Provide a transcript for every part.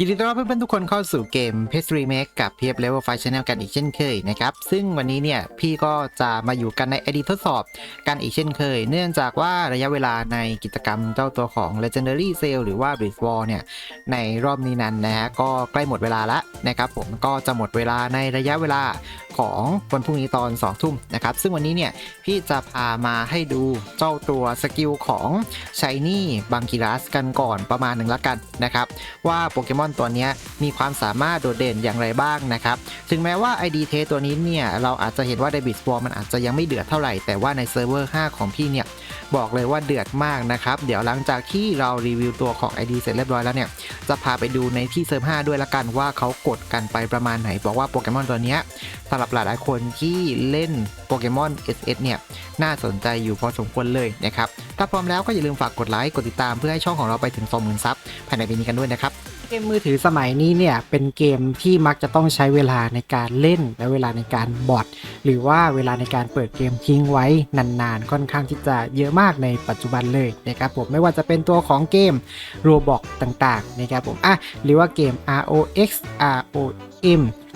ยินดีต้อนรับเพื่อนๆทุกคนเข้าสู่เกม p e s t Remake กับเพียบ Level 5 Channel กันอีกเช่นเคยนะครับ ซึ่งวันนี้เนี่ย พี่ก็จะมาอยู่กันในอดีตทดสอบกันอีกเช่นเคย เนื่องจากว่าระยะเวลาในกิจกรรมเจ้าตัวของ Legendary Sale หรือว่า Blitz War เนี่ย ในรอบนี้นั้นนะฮะ ก็ใกล้หมดเวลาแล้วนะครับผมก็จะหมดเวลาในระยะเวลาของวันพรุ่งนี้ตอน 2 ทุ่มนะครับ ซึ่งวันนี้เนี่ย พี่จะพามาให้ดูเจ้าตัวสกิลของ Shiny บังกิรัสกันก่อนประมาณหนึ่งละกันนะครับว่าโปเกมอนตัวเนี้ยมีความสามารถโดดเด่นอย่างไรบ้างนะครับ ถึงแม้ว่า ID t ตัวนี้เนี่ย เราอาจจะเห็นว่า d e b i t War มันอาจจะยังไม่เดือดเท่าไหร่ แต่ว่าในเซิร์ฟเวอร์ 5 ของพี่เนี่ย บอกเลยว่าเดือดมากนะครับ เดี๋ยวหลังจากที่เรารีวิวตัวของ ID เสร็จเรียบร้อยแล้วเนี่ย จะพาไปดูในที่เซิร์ฟ 5 ด้วยละกันว่าเขากดกันไปประมาณไหน บอกว่าโปเกมอนตัวนี้สำหรับหลายๆคนที่เล่นโปเกมอน SS เนี่ยน่าสนใจอยู่พอสมควรเลยนะครับ ถ้าพร้อมแล้วก็อย่าลืมฝากกดไลค์ กดติดตามเพื่อให้ช่องของเราไปถึง 20,000 ซับภายในปีนี้กันด้วยนะครับ เกมมือถือสมัยนี้เนี่ยเป็นเกมที่มักจะต้องใช้เวลาในการเล่น และเวลาในการบอดหรือว่าเวลาในการเปิดเกมทิ้งไว้นานๆ ค่อนข้างที่จะเยอะมากในปัจจุบันเลยนะครับผมไม่ว่าจะเป็นตัวของเกม Roblox ต่างๆนะครับผมอะหรือว่าเกม ROX ROM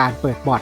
ารการเปิดบอร์ด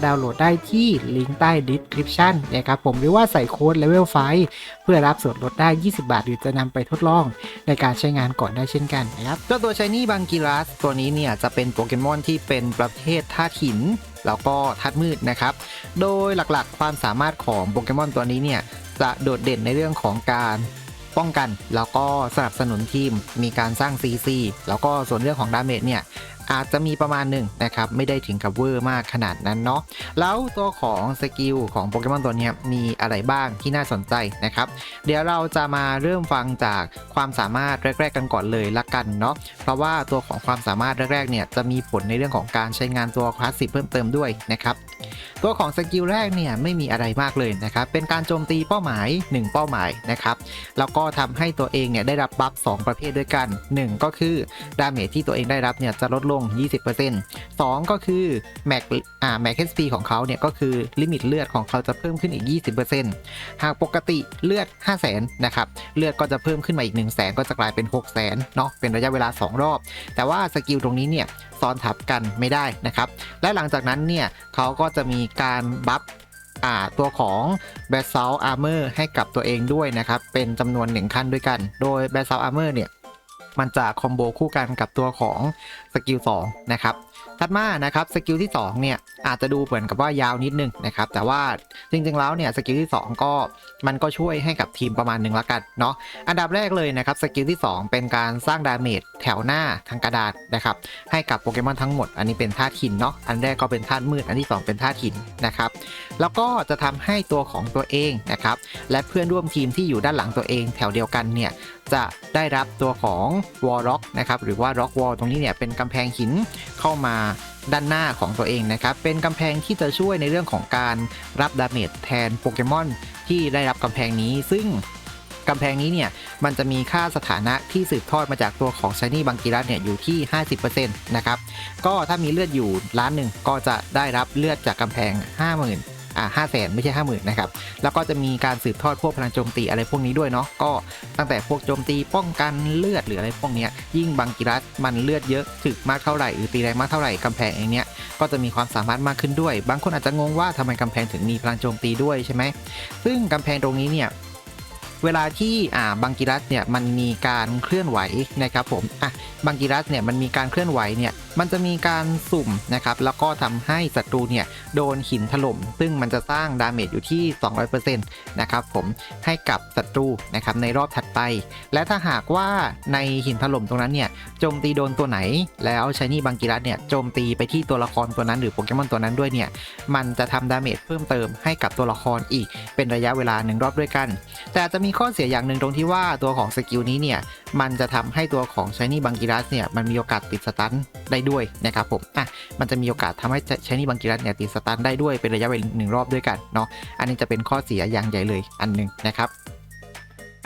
ดาวน์โหลดได้ที่ลิงก์ใต้ description นะครับผมหรือว่าใส่โค้ด level 5เพื่อรับส่วนลดได้ 20 บาท หรือจะนำไปทดลองในการใช้งานก่อนได้เช่นกันนะครับเจ้าตัว Shiny บังกิรัสตัวนี้เนี่ยจะเป็นโปเกมอนที่เป็นประเภทธาตุหินแล้วก็ธาตุมืดนะครับ โดยหลักๆ ความสามารถของโปเกมอนตัวนี้เนี่ยจะโดดเด่นในเรื่องของการป้องกัน แล้วก็สนับสนุนทีมมีการสร้าง CC แล้วก็ส่วนเรื่องของดาเมจเนี่ย อาจจะมีประมาณหนึ่งนะครับ ไม่ได้ถึงกับเวอร์มากขนาดนั้นเนาะแล้วตัวของสกิลของโปเกมอนตัวนี้มีอะไรบ้างที่น่าสนใจนะครับ เดี๋ยวเราจะมาเริ่มฟังจากความสามารถแรก ๆ กันก่อนเลยละกันเนาะเพราะว่าตัวของความสามารถแรกๆเนี่ยจะมีผลในเรื่องของการใช้งานตัวคลาสสิกเพิ่มเติมด้วยนะครับตัวของสกิลแรกเนี่ยไม่มีอะไรมากเลยนะครับ เป็นการโจมตีเป้าหมาย 1 เป้าหมายนะครับ แล้วก็ทำให้ตัวเองเนี่ยได้รับบัฟ2ประเภทด้วยกัน 1 ก็คือดาเมจที่ตัวเองได้รับเนี่ยจะลดลง20% 2 ก็คือแม็กอ่าแม็ก HP ของเขาเนี่ยก็คือลิมิตเลือดของเขาจะเพิ่มขึ้นอีก 20%หากปกติเลือด 5 0 0 0 0 0นะครับ เลือดก็จะเพิ่มขึ้นมาอีก 1 0 0 0 0แก็จะกลายเป็น 6 0 0 0 0 0เนาะเป็นระยะเวลา 2 รอบ แต่ว่าสกิลตรงนี้เนี่ยซ้อนทับกันไม่ได้นะครับ และหลังจากนั้นเนี่ยเขาก็จะมีการบัฟตัวของ b a s a l Armor ให้กับตัวเองด้วยนะครับ เป็นจำนวน 1 ขั้นด้วยกัน โดย b a s a l Armor เนี่ย มันจะคอมโบคู่กันกับตัวของสกิล2นะครับถัดมานะครับสกิลที่2เนี่ยอาจจะดูเหมือนกับว่ายาวนิดนึงนะครับแต่ว่าจริงๆแล้วเนี่ยสกิลที่ 2 ก็มันก็ช่วยให้กับทีมประมาณหนึ่งละกันเนาะอันดับแรกเลยนะครับสกิลที่ 2 เป็นการสร้างดาเมจแถวหน้าทางกระดาษนะครับให้กับโปเกมอนทั้งหมด อันนี้เป็นธาตุหินเนาะอันแรกก็เป็นธาตุมืดอันที่ 2 เป็นธาตุหินนะครับแล้วก็จะทำให้ตัวของตัวเองนะครับและเพื่อนร่วมทีมที่อยู่ด้านหลังตัวเองแถวเดียวกันเนี่ย จะได้รับตัวของวอลล็อกนะครับหรือว่าล็อกวอลตรงนี้เนี่ยเป็นกำแพงหินเข้ามาด้านหน้าของตัวเองนะครับ เป็นกำแพงที่จะช่วยในเรื่องของการรับดาเมจแทนโปเกมอนที่ได้รับกำแพงนี้ซึ่งกำแพงนี้เนี่ยมันจะมีค่าสถานะที่สืบทอดมาจากตัวของช h นี่บังกีรัสเนี่ยอยู่ที่ 50%นะครับ ก็ถ้ามีเลือดอยู่ล้านหนึ่งก็จะได้รับเลือดจากกำแพง 50,000อ่า ห้าแสนไม่ใช่ห้าหมื่นนะครับ แล้วก็จะมีการสืบทอดพวกพลังโจมตีอะไรพวกนี้ด้วยเนาะ ก็ตั้งแต่พวกโจมตีป้องกันเลือดหรืออะไรพวกนี้ยิ่งบังกิรัสมันเลือดเยอะถึกมากเท่าไหร่หรือตีแรงมากเท่าไหร่กำแพงเองเนี้ยก็จะมีความสามารถมากขึ้นด้วย บางคนอาจจะงงว่าทำไมกำแพงถึงมีพลังโจมตีด้วยใช่ไหม ซึ่งกำแพงตรงนี้เนี่ยเวลาที่อ่าบังกิรัสเนี่ยมันมีการเคลื่อนไหวนะครับผมอะบังกิรัสเนี่ยมันมีการเคลื่อนไหวเนี่ยมันจะมีการสุ่มนะครับ แล้วก็ทำให้ศัตรูเนี่ยโดนหินถล่ม ซึ่งมันจะสร้างดาเมจอยู่ที่ 200%นะครับผมให้กับศัตรูนะครับในรอบถัดไป และถ้าหากว่าในหินถล่มตรงนั้นเนี่ยโจมตีโดนตัวไหน แล้วชายนี่บังกิรัสเนี่ยโจมตีไปที่ตัวละครตัวนั้นหรือโปเกมอนตัวนั้นด้วยเนี่ยมันจะทำดาเมจเพิ่มเติมให้กับตัวละครอีกเป็นระยะเวลาหนึ่งรอบด้วยกัน แต่อาจจะมีข้อเสียอย่างหนึ่งตรงที่ว่าตัวของสกิลนี้เนี่ยมันจะทำให้ตัวของชายนี่บังกิรัสเนี่ยมันมีโอกาสติดสตันได้ด้วยนะครับผมอะมันจะมีโอกาสทำให้ใช้นี่บางกีรัตเนี่ยตีสตันได้ด้วยเป็นระยะเวลาหนึ่งรอบด้วยกันเนาะอันนี้จะเป็นข้อเสียอย่างใหญ่เลยอันหนึ่งนะครับ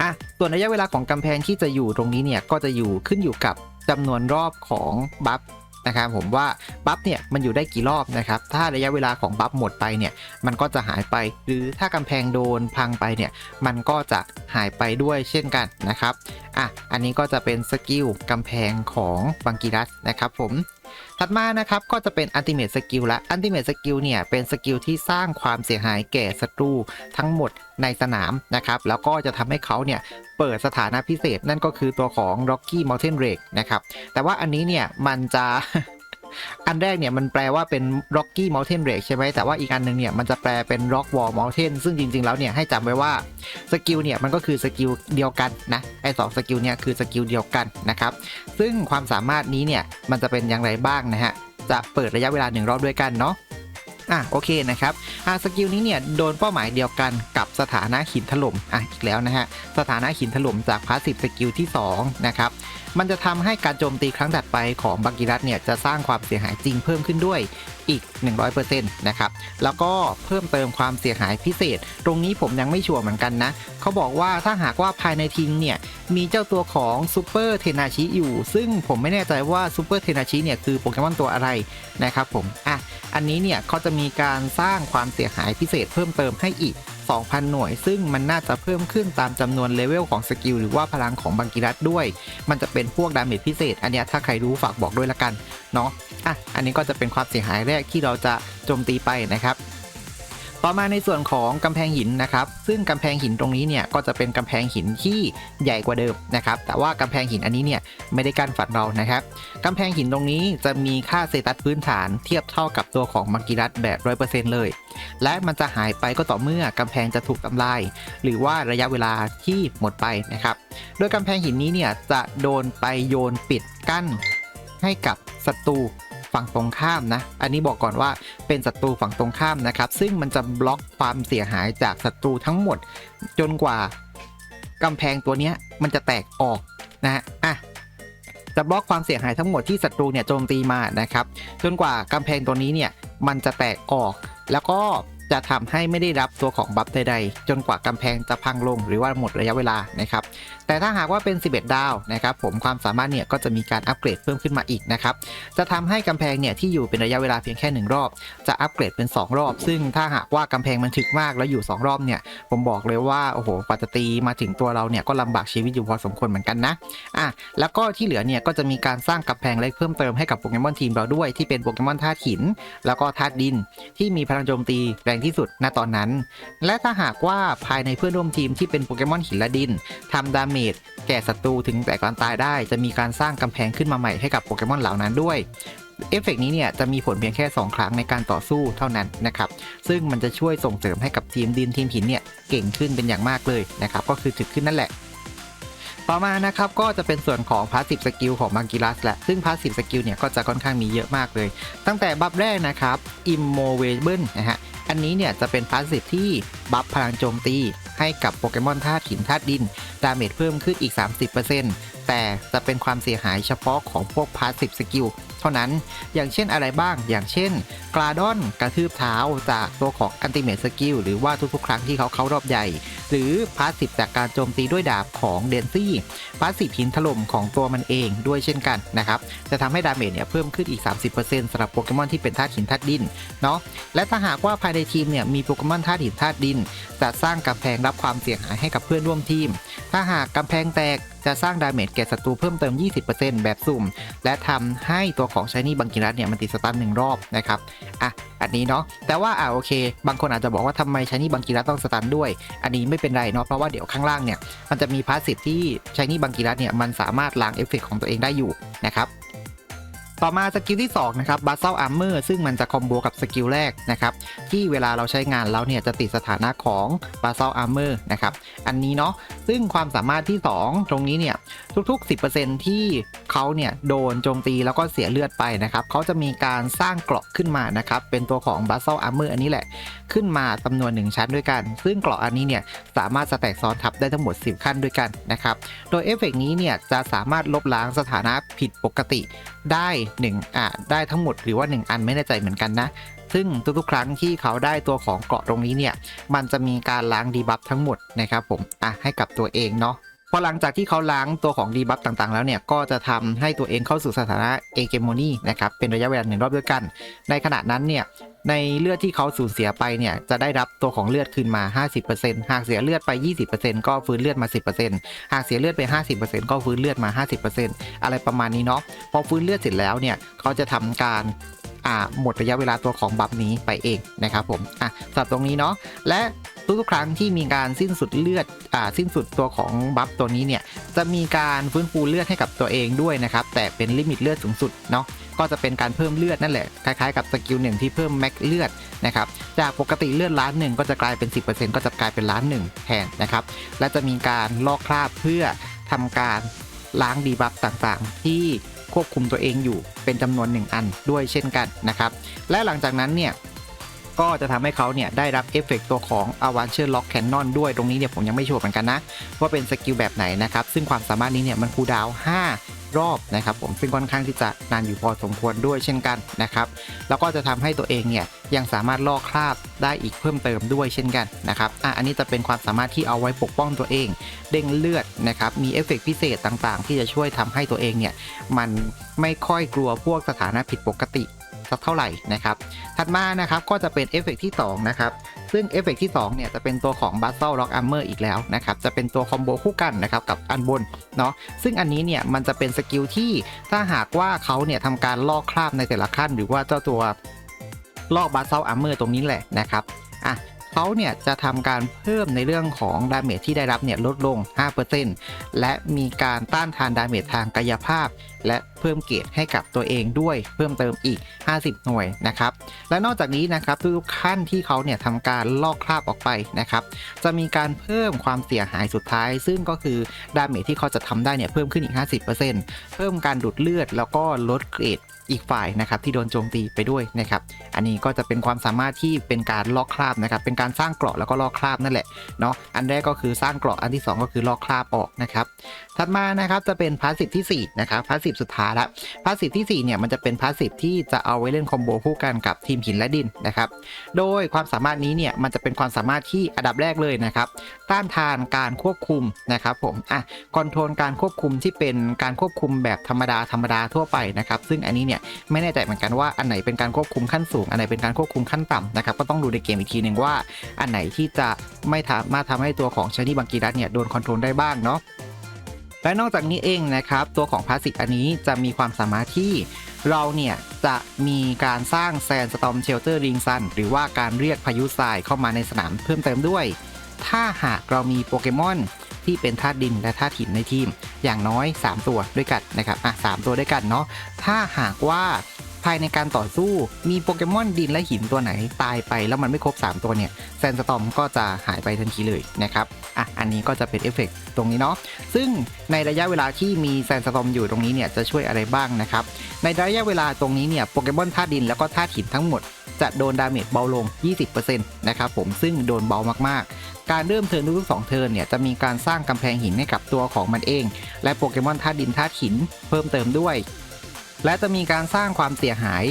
อะส่วนระยะเวลาของกำแพงที่จะอยู่ตรงนี้เนี่ยก็จะอยู่ขึ้นอยู่กับจำนวนรอบของบัฟ นะครับผมว่าบัฟเนี่ยมันอยู่ได้กี่รอบนะครับถ้าระยะเวลาของบัฟหมดไปเนี่ยมันก็จะหายไป หรือถ้ากำแพงโดนพังไปเนี่ยมันก็จะหายไปด้วยเช่นกันนะครับอะอันนี้ก็จะเป็นสกิลกำแพงของบังกิรัสนะครับผม ถัดมานะครับก็จะเป็นอันติเมทสกิลละอันติเมทสกิลเนี่ยเป็นสกิลที่สร้างความเสียหายแก่ศัตรูทั้งหมดในสนามนะครับแล้วก็จะทำให้เขาเนี่ยเปิดสถานะพิเศษนั่นก็คือตัวของ Rocky Mountain Rake นะครับแต่ว่าอันนี้เนี่ยมันจะ อันแรกเนี่ยมันแปลว่าเป็น Rocky Mountain Rage ใช่ไหมแต่ว่าอีกอันหนึงเนี่ยมันจะแปลเป็น Rock Wall Mountain ซึ่งจริง ๆ แล้วเนี่ยให้จำไว้ว่าสกิลเนี่ยมันก็คือสกิลเดียวกันนะไอ้สองสกิลเนี่ยคือสกิลเดียวกันนะครับซึ่งความสามารถนี้เนี่ยมันจะเป็นอย่างไรบ้างนะฮะจะเปิดระยะเวลาหนึ่งรอบด้วยกันเนาะอะโอเคนะครับอะสกิลนี้เนี่ยโดนเป้าหมายเดียวกันกับสถานะหินถล่มอะอีกแล้วนะฮะสถานะหินถล่มจากพาสซีฟสกิลที่2นะครับ มันจะทำให้การโจมตีครั้งถัดไปของบังกิรัตเนี่ยจะสร้างความเสียหายจริงเพิ่มขึ้นด้วยอีก 100%นะครับ แล้วก็เพิ่มเติมความเสียหายพิเศษ ตรงนี้ผมยังไม่ชัวร์เหมือนกันนะ เขาบอกว่าถ้าหากว่าภายในทีมเนี่ย มีเจ้าตัวของซูเปอร์เทนาชิอยู่ ซึ่งผมไม่แน่ใจว่าซูเปอร์เทนาชิเนี่ยคือโปเกมอนตัวอะไรนะครับผม อะ อันนี้เนี่ยเขาจะมีการสร้างความเสียหายพิเศษเพิ่มเติมให้อีก 2,000 หน่วย ซึ่งมันน่าจะเพิ่มขึ้นตามจำนวนเลเวลของสกิลหรือว่าพลังของบังกิรัตด้วย มันจะเป็นพวกดาเมจพิเศษ อันนี้ถ้าใครรู้ฝากบอกด้วยละกันเนาะอะอันนี้ก็จะเป็นความเสียหายแรกที่เราจะโจมตีไปนะครับ ต่อมาในส่วนของกำแพงหินนะครับ ซึ่งกำแพงหินตรงนี้เนี่ยก็จะเป็นกำแพงหินที่ใหญ่กว่าเดิมนะครับ แต่ว่ากำแพงหินอันนี้เนี่ยไม่ได้กั้นฝันเรานะครับกำแพงหินตรงนี้จะมีค่าเซตัสพื้นฐานเทียบเท่ากับตัวของมังกิรัตแบบ100%เลย และมันจะหายไปก็ต่อเมื่อกำแพงจะถูกทำลาย หรือว่าระยะเวลาที่หมดไปนะครับ โดยกำแพงหินนี้เนี่ยจะโดนไปโยนปิดกั้นให้กับศัตรู ฝั่งตรงข้ามนะ อันนี้บอกก่อนว่าเป็นศัตรูฝั่งตรงข้ามนะครับ ซึ่งมันจะบล็อกความเสียหายจากศัตรูทั้งหมด จนกว่ากำแพงตัวนี้มันจะแตกออกนะฮะอะจะบล็อกความเสียหายทั้งหมดที่ศัตรูเนี่ยโจมตีมานะครับ จนกว่ากำแพงตัวนี้เนี่ยมันจะแตกออก แล้วก็จะทำให้ไม่ได้รับตัวของบัฟใดๆ จนกว่ากำแพงจะพังลงหรือว่าหมดระยะเวลานะครับแต่ถ้าหากว่าเป็น 11 ดาวนะครับผมความสามารถเนี่ยก็จะมีการอัปเกรดเพิ่มขึ้นมาอีกนะครับจะทำให้กำแพงเนี่ยที่อยู่เป็นระยะเวลาเพียงแค่หนึ่งรอบ จะอัปเกรดเป็น 2 รอบ ซึ่งถ้าหากว่ากำแพงมันถึกมากแล้วอยู่ 2 รอบเนี่ยผมบอกเลยว่าโอ้โหกว่าจะตีมาถึงตัวเราเนี่ยก็ลำบากชีวิตอยู่พอสมควรเหมือนกันนะอะแล้วก็ที่เหลือเนี่ยก็จะมีการสร้างกำแพงเล็กเพิ่มเติมให้กับโปเกมอนทีมเราด้วยที่เป็นโปเกมอนธาตุหิน แล้วก็ธาตุดินที่มีพลังโจมตีแรงที่สุดณตอนนั้น และถ้าหากว่าภายในเพื่อนร่วมทีมที่เป็นโปเกมอนหินและดินทำดาเมจแก่ศัตรูถึงแต่ก่อนตายได้ จะมีการสร้างกำแพงขึ้นมาใหม่ให้กับโปเกมอนเหล่านั้นด้วยเอฟเฟกต์นี้เนี่ยจะมีผลเพียงแค่ 2 ครั้งในการต่อสู้เท่านั้นนะครับ ซึ่งมันจะช่วยส่งเสริมให้กับทีมดินทีมหินเนี่ยเก่งขึ้นเป็นอย่างมากเลยนะครับ ก็คือถึกขึ้นนั่นแหละ ต่อมานะครับก็จะเป็นส่วนของพาสซีฟสกิลของมังกิรัสแหละ ซึ่งพาสซีฟสกิลเนี่ยก็จะค่อนข้างมีเยอะมากเลย ตั้งแต่บัฟแรกนะครับ immovable นะฮะอันนี้เนี่ยจะเป็นพาสซีฟที่บัฟพลังโจมตี ให้กับโปเกมอนธาตุหินธาตุดิน ดาเมจเพิ่มขึ้นอีก 30%แต่จะเป็นความเสียหายเฉพาะของพวกพาสซีฟสกิล ท่านั้น อย่างเช่นอะไรบ้าง อย่างเช่นกราดอนกระทืบเท้าจากตัวของอันติเม e สกิลหรือว่าทุกๆ ครั้งที่เขาเข้ารอบใหญ่ หรือพาสซีฟจากการโจมตีด้วยดาบของเดนซี่พาสซีฟหินถล่มของตัวมันเองด้วยเช่นกันนะครับจะทำให้ดาเมจเนี่ยเพิ่มขึ้นอีก 30%สำหรับโปเกมอนที่เป็นธาตุหินธาตุดินเนาะและถ้าหากว่าภายในทีมเนี่ยมีโปเกมอนธาตุหินธาตุดิน จะสร้างกำแพงรับความเสียหายให้กับเพื่อนร่วมทีม ถ้าหากกำแพงแตกจะสร้างดาเมจแก่ศัตรูเพิ่มเติม 20%แบบสุ่ม และทำให้ตัวของชายนี่บังกิรัสเนี่ยมันติดสตันหนึ่งรอบนะครับอะอันนี้เนาะแต่ว่าอ่าโอเค บางคนอาจจะบอกว่าทำไมชายนี่บังกิรัสต้องสตันด้วย อันนี้ไม่เป็นไรเนาะเพราะว่าเดี๋ยวข้างล่างเนี่ยมันจะมีพาสซีฟที่ชายนี่บังกิรัสเนี่ยมันสามารถล้างเอฟเฟกต์ของตัวเองได้อยู่นะครับ ต่อมาสกิลที่2นะครับบัสเซลอาร์เมอร์ซึ่งมันจะคอมโบกับสกิลแรกนะครับที่เวลาเราใช้งานแล้วเนี่ยจะติดสถานะของบัสเซลอาร์เมอร์นะครับอันนี้เนาะซึ่งความสามารถที่ 2 ตรงนี้เนี่ยทุกๆ 10%ที่เขาเนี่ยโดนโจมตีแล้วก็เสียเลือดไปนะครับเขาจะมีการสร้างเกราะขึ้นมานะครับเป็นตัวของบัสเซลอาร์เมอร์อันนี้แหละขึ้นมาจำนวน 1 ชั้นด้วยกัน ซึ่งเกราะอันนี้เนี่ยสามารถสแต็กซ้อนทับได้ทั้งหมด 10 ขั้นด้วยกันนะครับโดยเอฟเฟกต์นี้เนี่ยจะสามารถลบล้างสถานะผิดปกติได้1อะได้ทั้งหมดหรือว่า 1 อันไม่แน่ใจเหมือนกันนะ ซึ่งทุกๆ ครั้งที่เขาได้ตัวของเกราะตรงนี้เนี่ย มันจะมีการล้างดีบัฟทั้งหมดนะครับผมอะให้กับตัวเองเนาะพอหลังจากที่เขาล้างตัวของดีบัฟต่างๆ แล้วเนี่ย ก็จะทำให้ตัวเองเข้าสู่สถานะเอเกโมนีนะครับ เป็นระยะเวลาหนึ่งรอบด้วยกัน ในขณะนั้นเนี่ย ในเลือดที่เขาสูญเสียไปเนี่ยจะได้รับตัวของเลือดคืนมา 50%หากเสียเลือดไป 20%ก็ฟื้นเลือดมา 10%หากเสียเลือดไป 50%ก็ฟื้นเลือดมา 50%อะไรประมาณนี้เนาะพอฟื้นเลือดเสร็จแล้วเนี่ยเขาจะทำการอ่าหมดระยะเวลาตัวของบัฟนี้ไปเองนะครับผมอะสำหรับตรงนี้เนาะและทุกๆครั้งที่มีการสิ้นสุดเลือดอ่าสิ้นสุดตัวของบัฟตัวนี้เนี่ยจะมีการฟื้นฟูเลือดให้กับตัวเองด้วยนะครับแต่เป็นลิมิตเลือดสูงสุดเนาะ ก็จะเป็นการเพิ่มเลือดนั่นแหละคล้ายๆกับสกิลหนึ่งที่เพิ่มแม็กเลือดนะครับจากปกติเลือดล้านหนึ่งก็จะกลายเป็น 10%ก็จะกลายเป็นล้านหนึ่งแทนนะครับและจะมีการลอกคราบเพื่อทำการล้างดีบัฟต่างๆ ที่ควบคุมตัวเองอยู่เป็นจำนวน 1 อันด้วยเช่นกันนะครับและหลังจากนั้นเนี่ยก็จะทำให้เขาเนี่ยได้รับเอฟเฟกต์ตัวของ a v a n c h e Lock Cannon ด้วยตรงนี้เนี่ยผมยังไม่ชัวร์เหมือนกันนะ ว่าเป็นสกิลแบบไหนนะครับ ซึ่งความสามารถนี้เนี่ยมันคูดาว 5รอบนะครับผมซึ่งค่อนข้างที่จะนานอยู่พอสมควรด้วยเช่นกันนะครับแล้วก็จะทำให้ตัวเองเนี่ยยังสามารถลอกคราบได้อีกเพิ่มเติมด้วยเช่นกันนะครับอะอันนี้จะเป็นความสามารถที่เอาไว้ปกป้องตัวเอง เด้งเลือดนะครับมีเอฟเฟกต์พิเศษต่างๆ ที่จะช่วยทำให้ตัวเองเนี่ยมันไม่ค่อยกลัวพวกสถานะผิดปกติ สักเท่าไหร่นะครับถัดมานะครับก็จะเป็นเอฟเฟกที่2นะครับซึ่งเอฟเฟกที่2เนี่ยจะเป็นตัวของ b a s s e Rock Armor อีกแล้วนะครับจะเป็นตัวคอมโบคู่กันนะครับกับอันบนเนาะซึ่งอันนี้เนี่ยมันจะเป็นสกิลที่ถ้าหากว่าเขาเนี่ยทำการลอกคราบในแต่ละขั้น หรือว่าเจ้าตัวลอก b a s s e l Armor ตรงนี้แหละนะครับ เขาเนี่ยจะทำการเพิ่มในเรื่องของดาเมจที่ได้รับเนี่ยลดลง 5%และมีการต้านทานดาเมจทางกายภาพ และเพิ่มเกรดให้กับตัวเองด้วย เพิ่มเติมอีก 50 หน่วยนะครับ และนอกจากนี้นะครับทุกๆขั้นที่เขาเนี่ยทำการลอกคราบออกไปนะครับ จะมีการเพิ่มความเสียหายสุดท้าย ซึ่งก็คือดาเมจที่เขาจะทำได้เนี่ยเพิ่มขึ้นอีก 50%เพิ่มการดูดเลือดแล้วก็ลดเกรด อีกฝ่ายนะครับที่โดนโจมตีไปด้วยนะครับ อันนี้ก็จะเป็นความสามารถที่เป็นการลอกคราบนะครับ เป็นการสร้างเกราะแล้วก็ลอกคราบนั่นแหละเนาะ อันแรกก็คือสร้างเกราะ อันที่ 2 ก็คือลอกคราบออกนะครับ ถัดมานะครับจะเป็นพาสซีฟที่4นะครับพาสซีฟสุดท้ายละพาสซีฟที่4เนี่ยมันจะเป็นพาสซีฟที่จะเอาไว้เล่นคอมโบคู่กันกับทีมหินและดินนะครับโดยความสามารถนี้เนี่ยมันจะเป็นความสามารถที่อันดับแรกเลยนะครับต้านทานการควบคุมนะครับผมอะคอนโทรลการควบคุมที่เป็นการควบคุมแบบธรรมดาธรรมดาทั่วไปนะครับซึ่งอันนี้เนี่ยไม่แน่ใจเหมือนกันว่าอันไหนเป็นการควบคุมขั้นสูงอันไหนเป็นการควบคุมขั้นต่ำนะครับก็ต้องดูในเกมอีกทีหนึ่งว่า อันไหนที่จะไม่สามารถทำให้ตัวของชานี่บังกีรัตเนี่ยโดนคอนโทรลได้บ้างเนาะ และนอกจากนี้เองนะครับ ตัวของพลาสติกอันนี้จะมีความสามารถที่เราเนี่ยจะมีการสร้างแซนสตอมเชลเตอร์ริงซันหรือว่าการเรียกพายุทรายเข้ามาในสนามเพิ่มเติมด้วย ถ้าหากเรามีโปเกมอนที่เป็นธาตุดินและธาตุหินในทีม อย่างน้อย 3 ตัวด้วยกันนะครับอะสตัวด้วยกันเนาะถ้าหากว่า ภายในการต่อสู้มีโปเกมอนดินและหินตัวไหนตายไปแล้วมันไม่ครบ 3 ตัวเนี่ยแซนสตอมก็จะหายไปทันทีเลยนะครับอะอันนี้ก็จะเป็นเอฟเฟกต์ตรงนี้เนาะซึ่งในระยะเวลาที่มีแซนสตอมอยู่ตรงนี้เนี่ยจะช่วยอะไรบ้างนะครับในระยะเวลาตรงนี้เนี่ยโปเกมอนธาตุดินแล้วก็ธาตุหินทั้งหมดจะโดนดาเมจเบาลง 20%นะครับผมซึ่งโดนเบามากๆ การเริ่มเทิร์นทุกๆ2เทิร์นเนี่ยจะมีการสร้างกำแพงหินให้กับตัวของมันเอง และโปเกมอนธาตุดินธาตุหินเพิ่มเติมด้วย และจะมีการสร้างความเสียหาย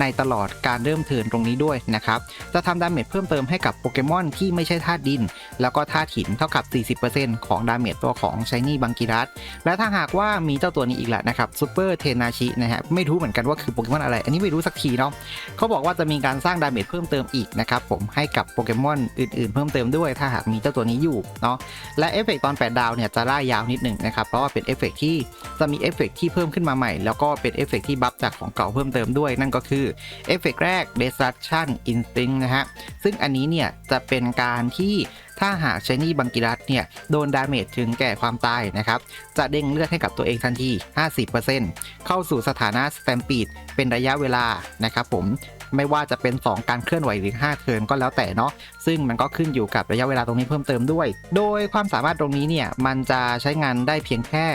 ในตลอดการเริ่มเทิร์นตรงนี้ด้วยนะครับ จะทำดาเมจเพิ่มเติมให้กับโปเกมอนที่ไม่ใช่ธาตุดิน แล้วก็ธาตุหินเท่ากับ 40%ของดาเมจตัวของชายนี่บังกิรัสและถ้าหากว่ามีเจ้าตัวนี้อีกแหละนะครับซูเปอร์เทนาชินะฮะไม่รู้เหมือนกันว่าคือโปเกมอนอะไร อันนี้ไม่รู้สักทีเนาะเขาบอกว่าจะมีการสร้างดาเมจเพิ่มเติมอีกนะครับผมให้กับโปเกมอนอื่นๆ เพิ่มเติมด้วย ถ้าหากมีเจ้าตัวนี้อยู่เนาะและเอฟเฟกตอน 8 ดาวเนี่ยจะล่ายาวนิดหนึ่งนะครับเพราะว่าเป็นเอฟเฟกที่จะมีเอฟเฟกที่เพิ่มขึ้นมาใหม่ แล้วก็เป็นเอฟเฟกที่บัฟจากของเก่าเพิ่มเติมด้วยนั่นก็คือเอฟเฟกแรก Destruction Instinct นะฮะ ซึ่งอันนี้เนี่ยจะเป็นการที่ถ้าหากชนี่บังกิรัตเนี่ยโดนดาเมจถึงแก่ความตายนะครับ จะเด้งเลือดให้กับตัวเองทันที 50%เข้าสู่สถานะสแตมปีดเป็นระยะเวลานะครับผม ไม่ว่าจะเป็น 2 การเคลื่อนไหวหรือ 5 เทิร์นก็แล้วแต่เนาะซึ่งมันก็ขึ้นอยู่กับระยะเวลาตรงนี้เพิ่มเติมด้วย โดยความสามารถตรงนี้เนี่ยมันจะใช้งานได้เพียงแค่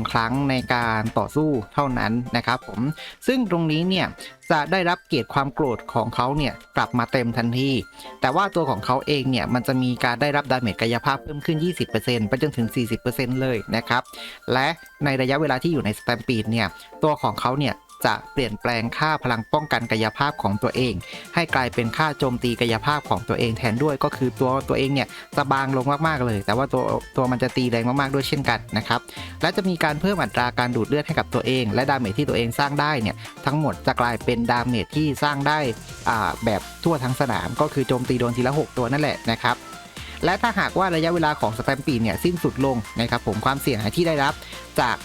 1 ครั้งในการต่อสู้เท่านั้นนะครับผมซึ่งตรงนี้เนี่ยจะได้รับเกียรติความโกรธของเขาเนี่ยกลับมาเต็มทันที แต่ว่าตัวของเขาเองเนี่ยมันจะมีการได้รับดาเมจกายภาพเพิ่มขึ้น 20%ไปจนถึง 40%เลยนะครับ และในระยะเวลาที่อยู่ในสแตมปีดเนี่ยตัวของเขาเนี่ย จะเปลี่ยนแปลงค่าพลังป้องกันกายภาพของตัวเอง ให้กลายเป็นค่าโจมตีกายภาพของตัวเองแทนด้วยก็คือตัวตัวเองเนี่ยจะบางลงมากๆเลย แต่ว่าตัวตัวมันจะตีแรงมากๆด้วยเช่นกันนะครับและจะมีการเพิ่มอัตราการดูดเลือดให้กับตัวเอง และดาเมจที่ตัวเองสร้างได้เนี่ยทั้งหมดจะกลายเป็นดาเมจที่สร้างได้อ่าแบบทั่วทั้งสนาม ก็คือโจมตีโดนทีละ 6 ตัวนั่นแหละนะครับและถ้าหากว่าระยะเวลาของสแตมปีดเนี่ยสิ้นสุดลงนะครับผมความเสี่ยงที่ได้รับจาก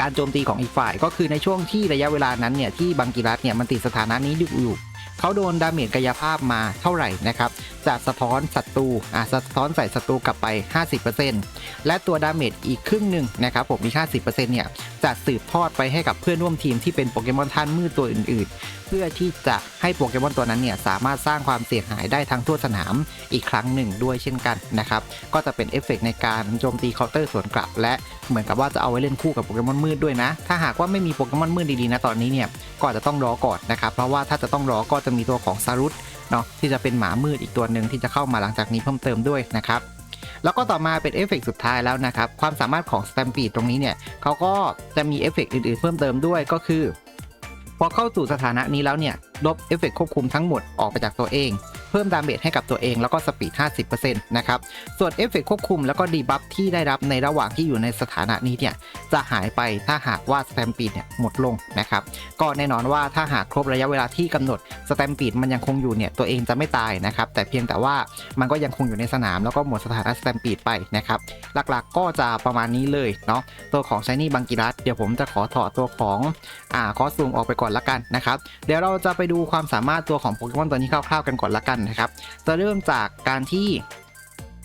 การโจมตีของอีกฝ่าย ก็คือในช่วงที่ระยะเวลานั้นเนี่ยที่บังกิรัตเนี่ยมันติดสถานะนี้อยู่อยู่เขาโดนดาเมจกายภาพมาเท่าไหร่นะครับจะสะท้อนศัตรูอะสะท้อนใส่ศัตรูกลับไป 50%และตัวดาเมจอีกครึ่งหนึ่งนะครับผมอีก 50%เนี่ยจะสืบทอดไปให้กับเพื่อนร่วมทีมที่เป็นโปเกมอนท่านมืดตัวอื่น เพื่อที่จะให้โปเกมอนตัวนั้นเนี่ยสามารถสร้างความเสียหายได้ทั้งทั่วสนามอีกครั้งหนึ่งด้วยเช่นกันนะครับก็จะเป็นเอฟเฟกต์ในการโจมตีเคาน์เตอร์สวนกลับ และเหมือนกับว่าจะเอาไว้เล่นคู่กับโปเกมอนมืดด้วยนะ ถ้าหากว่าไม่มีโปเกมอนมืดดีๆนะตอนนี้เนี่ยก็จะต้องรอก่อนนะครับเพราะว่าถ้าจะต้องรอก็จะมีตัวของซารุตเนาะที่จะเป็นหมามืดอีกตัวหนึ่งที่จะเข้ามาหลังจากนี้เพิ่มเติมด้วยนะครับแล้วก็ต่อมาเป็นเอฟเฟกต์สุดท้ายแล้วนะครับ ความสามารถของสแตมปีดตรงนี้เนี่ยเขาก็จะมีเอฟเฟกอื่นๆเพิ่มเติมด้วยก็คือ พอเข้าสู่สถานะนี้แล้วเนี่ยลบเอฟเฟกต์ควบคุมทั้งหมดออกไปจากตัวเอง เพิ่มดาเมจให้กับตัวเองแล้วก็สปีด 50%นะครับส่วนเอฟเฟกต์ควบคุมแล้วก็ดีบัฟที่ได้รับในระหว่างที่อยู่ในสถานะนี้เนี่ยจะหายไปถ้าหากว่าสแตมปีดเนี่ยหมดลงนะครับก็แน่นอนว่าถ้าหากครบระยะเวลาที่กำหนดสแตมปีดมันยังคงอยู่เนี่ยตัวเองจะไม่ตายนะครับแต่เพียงแต่ว่ามันก็ยังคงอยู่ในสนามแล้วก็หมดสถานะสแตมปีดไปนะครับหลักๆก็จะประมาณนี้เลยเนาะตัวของ Shiny บังกิรัสเดี๋ยวผมจะขอถอดตัวของอ่าคอสตูมออกไปก่อนละกันนะครับเดี๋ยวเราจะไปดูความสามารถตัวของโปเกมอนตัวนี้คร่าวๆกันก่อนละกันนะครับจะเริ่มจากการที่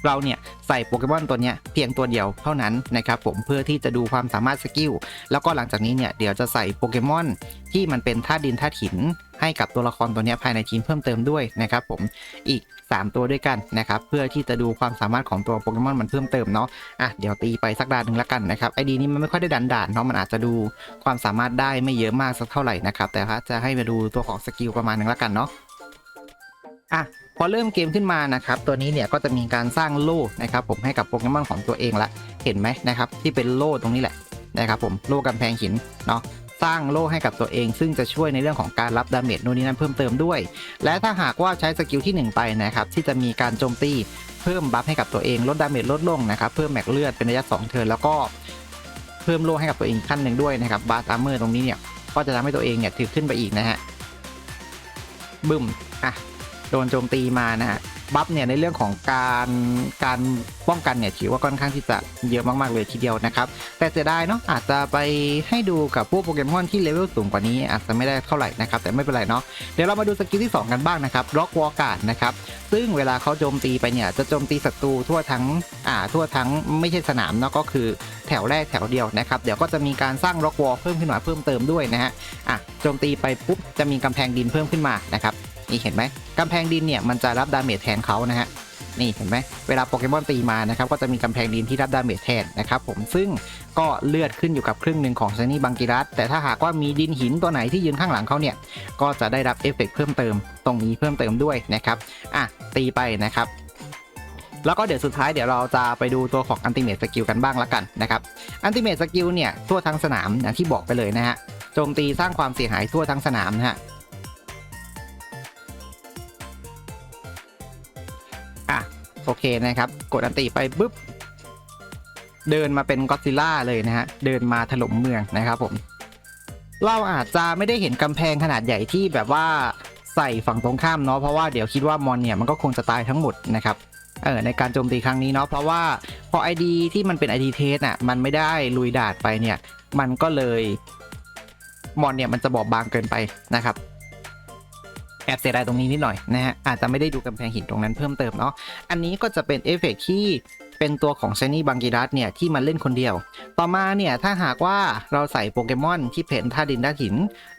เราเนี่ยใส่โปเกมอนตัวเนี้ยเพียงตัวเดียวเท่านั้นนะครับผมเพื่อที่จะดูความสามารถสกิลแล้วก็หลังจากนี้เนี่ยเดี๋ยวจะใส่โปเกมอนที่มันเป็นธาตุดินธาตุหิน ให้กับตัวละครตัวเนี้ยภายในทีมเพิ่มเติมด้วยนะครับผมอีก 3 ตัวด้วยกันนะครับเพื่อที่จะดูความสามารถของตัวโปเกมอนมันเพิ่มเติมเนาะอะเดี๋ยวตีไปสักด่านหนึ่งละกันนะครับไอดีนี้มันไม่ค่อยได้ดันด่านเนาะมันอาจจะดูความสามารถได้ไม่เยอะมากสักเท่าไหร่นะครับแต่ถ้าจะให้มาดูตัวของสกิลประมาณหนึ่งละกันเนาะ อะพอเริ่มเกมขึ้นมานะครับตัวนี้เนี่ยก็จะมีการสร้างโล่นะครับผมให้กับโปเกมอนของตัวเองละเห็นไหมนะครับที่เป็นโล่ตรงนี้แหละนะครับผมโล่กำแพงหินเนาะสร้างโล่ให้กับตัวเอง ซึ่งจะช่วยในเรื่องของการรับดาเมจโน่นนี่นั่นเพิ่มเติมด้วย และถ้าหากว่าใช้สกิลที่ 1 ไปนะครับที่จะมีการโจมตีเพิ่มบัฟให้กับตัวเองลดดาเมจลดลงนะครับเพิ่มแม็กเลือดเป็นระยะ2เทิร์นแล้วก็เพิ่มโล่ให้กับตัวเองขั้นหนึ่งด้วยนะครับบาร์ตามเมอร์ตรงนี้เนี่ยก็จะทำให้ตัวเองเนี่ยถือขึ้นไปอีกนะฮะบึ้มอะ โดนโจมตีมานะฮะบัฟเนี่ยในเรื่องของการการป้องกันเนี่ยถือว่าค่อนข้างที่จะเยอะมากๆเลยทีเดียวนะครับ แต่เสียดายเนาะอาจจะไปให้ดูกับพวกโปเกมอนที่เลเวลสูงกว่านี้ อาจจะไม่ได้เท่าไหร่นะครับ แต่ไม่เป็นไรเนาะเดี๋ยวเรามาดูสกิลที่ 2 กันบ้างนะครับร็อกวอลการ์ดนะครับซึ่งเวลาเขาโจมตีไปเนี่ยจะโจมตีศัตรูทั่วทั้งอ่าทั่วทั้งไม่ใช่สนามเนาะก็คือแถวแรกแถวเดียวนะครับเดี๋ยวก็จะมีการสร้างร็อกวอลเพิ่มขึ้นมาเพิ่มเติมด้วยนะฮะอะโจมตีไปปุ๊บจะมีกำแพงดินเพิ่มขึ้นมานะครับ นี่เห็นไหมกำแพงดินเนี่ยมันจะรับดาเมจแทนเขานะฮะนี่เห็นไหมเวลาโปเกมอนตีมานะครับก็จะมีกำแพงดินที่รับดาเมจแทนนะครับผมซึ่งก็เลือดขึ้นอยู่กับครึ่งหนึ่งของชนีบังกิรัสแต่ถ้าหากว่ามีดินหินตัวไหนที่ยืนข้างหลังเขาเนี่ยก็จะได้รับเอฟเฟกต์เพิ่มเติมตรงนี้เพิ่มเติมด้วยนะครับอะตีไปนะครับแล้วก็เดี๋ยวสุดท้ายเดี๋ยวเราจะไปดูตัวของอันติเมตสกิลกันบ้างละกันนะครับอันติเมตสกิลเนี่ยทั่วทั้งสนามอย่างที่บอกไปเลยนะฮะโจมตีสร้างความเสียหายทั่วทั้งสนามนะฮะ โอเคนะครับ กดอันติไปปุ๊บ เดินมาเป็นก็อดซิลล่าเลยนะฮะ เดินมาถล่มเมืองนะครับผม เราอาจจะไม่ได้เห็นกำแพงขนาดใหญ่ที่แบบว่าใส่ฝั่งตรงข้ามเนาะ เพราะว่าเดี๋ยวคิดว่ามอนเนี่ยมันก็คงจะตายทั้งหมดนะครับ เออในการโจมตีครั้งนี้เนาะ เพราะว่าพอ ID ที่มันเป็น ID เทสอะ มันไม่ได้ลุยดาดไปเนี่ย มันก็เลยมอนเนี่ยมันจะบอบบางเกินไปนะครับ แอบเสียดายตรงนี้นิดหน่อยนะฮะอาจจะไม่ได้ดูกำแพงหินตรงนั้นเพิ่มเติมเนาะอันนี้ก็จะเป็นเอฟเฟกต์ที่เป็นตัวของชนี่บังกีรัสเนี่ยที่มันเล่นคนเดียว ต่อมาเนี่ยถ้าหากว่าเราใส่โปเกมอนที่เป็นท่าดินท่าหิน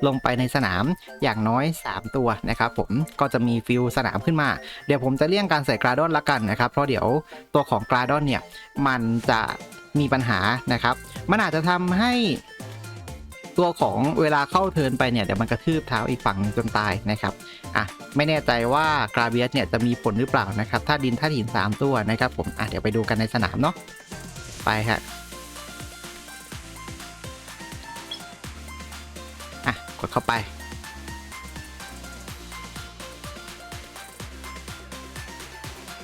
ลงไปในสนามอย่างน้อย 3 ตัวนะครับผมก็จะมีฟิลสนามขึ้นมา เดี๋ยวผมจะเลี่ยงการใส่กราดอนละกันนะครับ เพราะเดี๋ยวตัวของกราดอนเนี่ยมันจะมีปัญหานะครับ มันอาจจะทำให้ ตัวของเวลาเข้าเทินไปเนี่ยเดี๋ยวมันกระทืบเท้าอีกฝั่งหนึ่งจนตายนะครับอะไม่แน่ใจว่ากราเบียสเนี่ยจะมีผลหรือเปล่านะครับถ้าดินถ้าหิน 3 ตัวนะครับผมอะเดี๋ยวไปดูกันในสนามเนาะไปฮะอะกดเข้าไป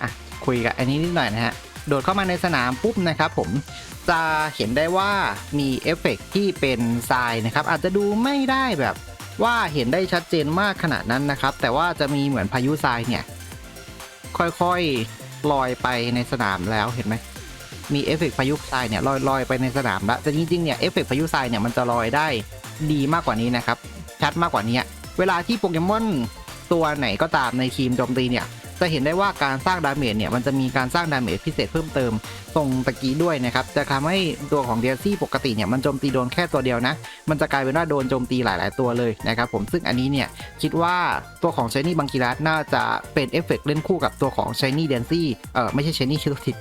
อะคุยกับอันนี้นิดหน่อยนะฮะโดดเข้ามาในสนามปุ๊บนะครับผม จะเห็นได้ว่ามีเอฟเฟกต์ที่เป็นทรายนะครับ อาจจะดูไม่ได้แบบว่าเห็นได้ชัดเจนมากขนาดนั้นนะครับ แต่ว่าจะมีเหมือนพายุทรายเนี่ยค่อยๆลอยไปในสนามแล้วเห็นไหมมีเอฟเฟกต์พายุทรายเนี่ยลอยลอยไปในสนามแล้วแต่จริงๆเนี่ยเอฟเฟกต์พายุทรายเนี่ยมันจะลอยได้ดีมากกว่านี้นะครับชัดมากกว่านี้ เวลาที่โปเกมอนตัวไหนก็ตามในทีมโจมตีเนี่ย จะเห็นได้ว่าการสร้างดาเมจเนี่ยมันจะมีการสร้างดาเมจพิเศษเพิ่มเติมตรงตะกี้ด้วยนะครับจะทำให้ตัวของเดียซี่ปกติเนี่ยมันโจมตีโดนแค่ตัวเดียวนะ มันจะกลายเป็นว่าโดนโจมตีหลาย ๆ ตัวเลยนะครับผมซึ่งอันนี้เนี่ยคิดว่าตัวของ Shiny บังกีรัสน่าจะเป็นเอฟเฟกต์เล่นคู่กับตัวของ Shiny d a n c y เออไม่ใช่ Shiny คิโตทิ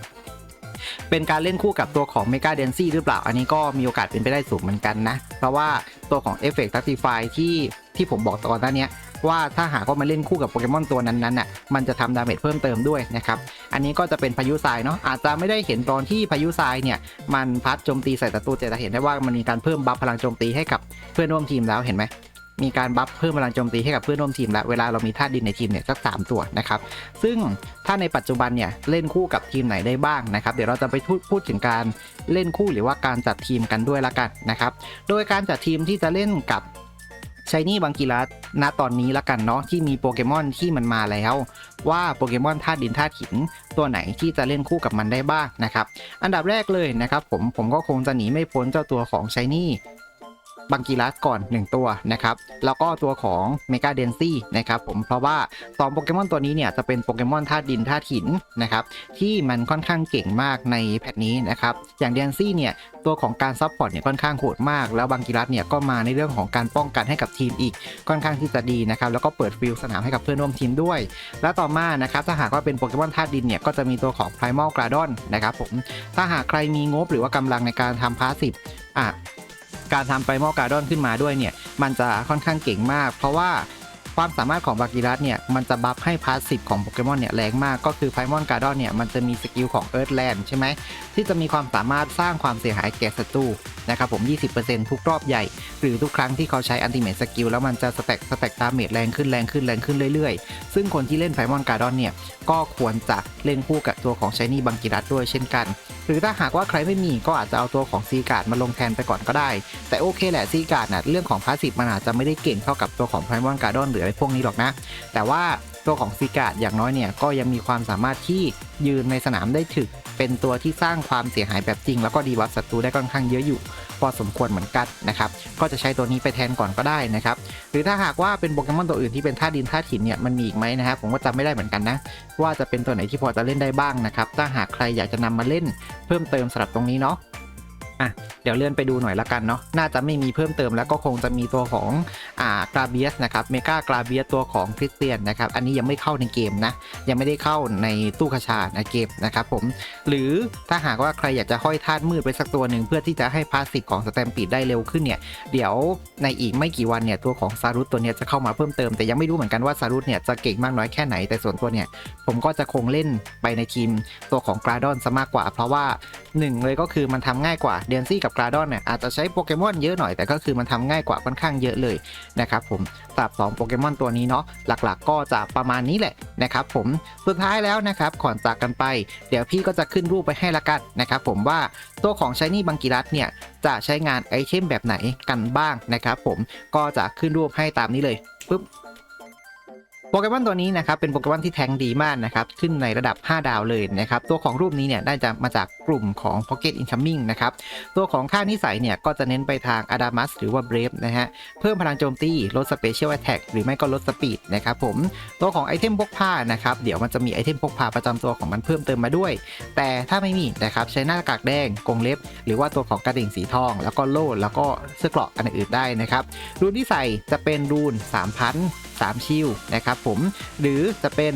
เป็นการเล่นคู่กับตัวของ Mega d a n c y หรือเปล่า อันนี้ก็มีโอกาสเป็นไปได้สูงเหมือนกันนะ เพราะว่าตัวของ Effect t a c t i f y ที่ที่ผมบอกตอนหน้าเนี้ย ว่าถ้าหากว่ามาเล่นคู่กับโปเกมอนตัวนั้นๆน่ะมันจะทำดาเมจเพิ่มเติมด้วยนะครับอันนี้ก็จะเป็นพายุทรายเนาะอาจจะไม่ได้เห็นตอนที่พายุทรายเนี่ยมันพัดโจมตีใส่ศัตรูแต่จะเห็นได้ว่ามันมีการเพิ่มบัฟพลังโจมตีให้กับเพื่อนร่วมทีมแล้วเห็นไหมมีการบัฟเพิ่มพลังโจมตีให้กับเพื่อนร่วมทีมแล้วเวลาเรามีธาตุดินในทีมเนี่ยสักสามตัวนะครับซึ่งถ้าในปัจจุบันเนี่ยเล่นคู่กับทีมไหนได้บ้างนะครับ เดี๋ยวเราจะไปพูดพูดถึงการเล่นคู่หรือว่าการจัดทีมกันด้วยละกันนะครับโดยการจัดทีมที่จะเล่นกับ ชายนี่บางกีรัตณตอนนี้ละกันเนาะที่มีโปเกมอนที่มันมาแล้ว ว่าโปเกมอนธาตุดินธาตุหินตัวไหนที่จะเล่นคู่กับมันได้บ้างนะครับ อันดับแรกเลยนะครับผมผมก็คงจะหนีไม่พ้นเจ้าตัวของชายนี่ บังกีรัสก่อน 1 ตัวนะครับ แล้วก็ตัวของเมกาเดนซี่นะครับผมเพราะว่าสองโปเกมอนตัวนี้เนี่ยจะเป็นโปเกมอนธาตุดินธาตุหินนะครับที่มันค่อนข้างเก่งมากในแพทนี้นะครับอย่างเดนซี่เนี่ยตัวของการซัพพอร์ตเนี่ยค่อนข้างโหดมาก แล้วบางกีรัสเนี่ยก็มาในเรื่องของการป้องกันให้กับทีมอีกค่อนข้างที่จะดีนะครับแล้วก็เปิดฟิลสนามให้กับเพื่อนร่วมทีมด้วย และต่อมานะครับถ้าหากว่าเป็นโปเกมอนธาตุดินเนี่ยก็จะมีตัวของ Primal g r a d o n นะครับผมถ้าหากใครมีงบหรือว่ากำลังในการทำพาสซีฟอะ การทำ Primal g r a d o n ขึ้นมาด้วยเนี่ยมันจะค่อนข้างเก่งมาก เพราะว่า ความสามารถของบากิรัสเนี่ยมันจะบัฟให้พาสซีฟของโปเกมอนเนี่ยแรงมากก็คือ Primal g r a d o n เนี่ยมันจะมีสกิลของ Earthland ใช่ไหมที่จะมีความสามารถสร้างความเสียหายแก่ศัตรูนะครับผม 20%ทุกรอบใหญ่ หรือทุกครั้งที่เขาใช้อันติเมทสกิลแล้วมันจะสแต็กสแต็กดาเมจแรงขึ้นแรงขึ้นแรงขึ้นเรื่อยๆ ซึ่งคนที่เล่นไฟมอนการ์ดอนเนี่ยก็ควรจะเล่นคู่กับตัวของช h นี่บังกิรัสด้วยเช่นกัน หรือถ้าหากว่าใครไม่มีก็อาจจะเอาตัวของซีการ์ดมาลงแทนไปก่อนก็ได้ แต่โอเคแหละซีการ์ดนะเรื่องของพาสซีฟมันอาจจะไม่ได้เก่งเท่ากับตัวของไพมอนการ์ดอนหรืออะไรพวกนี้หรอกนะ แต่ว่าตัวของซีกาดอย่างน้อยเนี่ยก็ยังมีความสามารถที่ยืนในสนามได้ถึก เป็นตัวที่สร้างความเสียหายแบบจริง แล้วก็ดีวัฟศัตรูได้ค่อนข้างเยอะอยู่ พอสมควรเหมือนกันนะครับ ก็จะใช้ตัวนี้ไปแทนก่อนก็ได้นะครับ หรือถ้าหากว่าเป็นโปเกมอนตัวอื่นที่เป็นธาตุดินธาตุหินเนี่ยมันมีอีกไหมนะครับผมก็จำไม่ได้เหมือนกันนะ ว่าจะเป็นตัวไหนที่พอจะเล่นได้บ้างนะครับถ้าหากใครอยากจะนำมาเล่นเพิ่มเติมสำหรับตรงนี้เนาะ อะเดี๋ยวเลื่อนไปดูหน่อยละกันเนาะน่าจะไม่มีเพิ่มเติมแล้วก็คงจะมีตัวของอ่ากราเบียสนะครับเมกากราเบียสตัวของคริสเตียนนะครับอันนี้ยังไม่เข้าในเกมนะยังไม่ได้เข้าในตู้คาชาในเกมนะครับผมหรือถ้าหากว่าใครอยากจะห้อยธาตุมืดไปสักตัวหนึ่งเพื่อที่จะให้พาสซีฟของสแตมปีดได้เร็วขึ้นเนี่ยเดี๋ยวในอีกไม่กี่วันเนี่ยตัวของซารุตตัวนี้จะเข้ามาเพิ่มเติมแต่ยังไม่รู้เหมือนกันว่าซารุตเนี่ยจะเก่งมากน้อยแค่ไหนแต่ส่วนตัวเนี่ยผมก็จะคงเล่นไปในทีมตัวของกราดอนซะมากกว่า เพราะว่าหนึ่งเลยก็คือมันทำง่ายกว่าเดนซี่กับกราดอนเนี่ยอาจจะใช้โปเกมอนเยอะหน่อยแต่ก็คือมันทำง่ายกว่าค่อนข้างเยอะเลยนะครับผมสำหรับสองโปเกมอนตัวนี้เนาะหลักๆ ก็จะประมาณนี้แหละนะครับผมสุดท้ายแล้วนะครับก่อนจากกันไป เดี๋ยวพี่ก็จะขึ้นรูปไปให้ละกันนะครับผมว่าตัวของช h นี่บังกิรัสเนี่ยจะใช้งานไอเทมแบบไหนกันบ้างนะครับผมก็จะขึ้นรูปให้ตามนี้เลยปุ๊บ โปเกมอนตัวนี้นะครับเป็นโปเกมอนที่แทงดีมากนะครับขึ้นในระดับ 5 ดาวเลยนะครับตัวของรูปนี้เนี่ยได้จะมาจากกลุ่มของ Pocket Incoming นะครับตัวของค่านิสัยเนี่ยก็จะเน้นไปทาง Adamas หรือว่า Brave นะฮะเพิ่มพลังโจมตีลด Special Attack หรือไม่ก็ลดสปีดนะครับผมตัวของไอเทมพกพานะครับเดี๋ยวมันจะมีไอเทมพกพาประจำตัวของมันเพิ่มเติมมาด้วย แต่ถ้าไม่มีนะครับใช้หน้ากากแดงกรงเล็บ หรือว่าตัวของกระดิ่งสีทอง แล้วก็โล่แล้วก็เสื้อเกราะอันอื่นๆได้นะครับรูนที่ใส่จะเป็นรูน3,000 3 ชิลนะครับผมหรือจะเป็น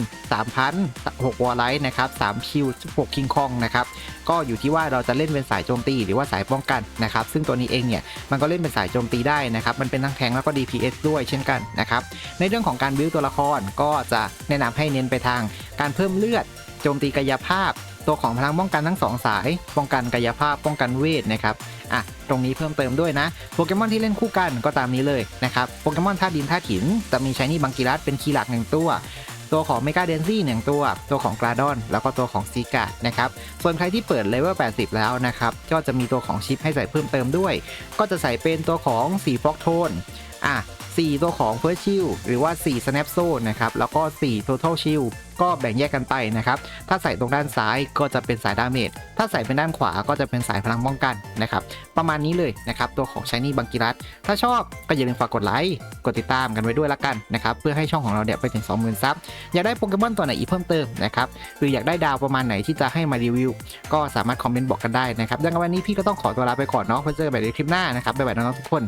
3,000 6วอลไลท์นะครับ3ชิล6คิงคองนะครับก็อยู่ที่ว่าเราจะเล่นเป็นสายโจมตีหรือว่าสายป้องกันนะครับซึ่งตัวนี้เองเนี่ยมันก็เล่นเป็นสายโจมตีได้นะครับมันเป็นทั้งแทงแล้วก็ DPS ด้วยเช่นกันนะครับในเรื่องของการบิวตัวละครก็จะแนะนำให้เน้นไปทางการเพิ่มเลือดโจมตีกายภาพ ตัวของพลังป้องกันทั้งสองสาย ป้องกันกายภาพป้องกันเวทนะครับอะตรงนี้เพิ่มเติมด้วยนะโปเกมอนที่เล่นคู่กันก็ตามนี้เลยนะครับโปเกมอนธาตุดินธาตุหิน จะมีชายนี่บังกิรัสเป็นคีย์หลักหนึ่งตัว ตัวของเมกาเดนซี่หนึ่งตัว ตัวของกราดอน แล้วก็ตัวของซีกานะครับส่วนใครที่เปิดเลเวล 80 แล้วนะครับก็จะมีตัวของชิปให้ใส่เพิ่มเติมด้วย ก็จะใส่เป็นตัวของสีฟล็อกโทน อะ4 ตัวของ First Shield หรือว่า 4 Snap Zone นะครับ แล้วก็ 4 Total Shield ก็แบ่งแยกกันไปนะครับ ถ้าใส่ตรงด้านซ้ายก็จะเป็นสายดาเมจ ถ้าใส่เป็นด้านขวาก็จะเป็นสายพลังป้องกันนะครับ ประมาณนี้เลยนะครับ ตัวของ Shiny บังกิรัสถ้าชอบก็อย่าลืมฝากกดไลค์ กดติดตามกันไว้ด้วยละกันนะครับ เพื่อให้ช่องของเราเนี่ยไปถึง 20,000ซับ อยากได้โปเกมอนตัวไหนอีกเพิ่มเติมนะครับ หรืออยากได้ดาวประมาณไหนที่จะให้มารีวิว ก็สามารถคอมเมนต์บอกกันได้นะครับดังนั้นวันนี้พี่ก็ต้องขอตัวลาไปก่อนเนาะ เพื่อเจอกันใหม่ในคลิปหน้านะครับบ๊ายบายน้องๆทุกคน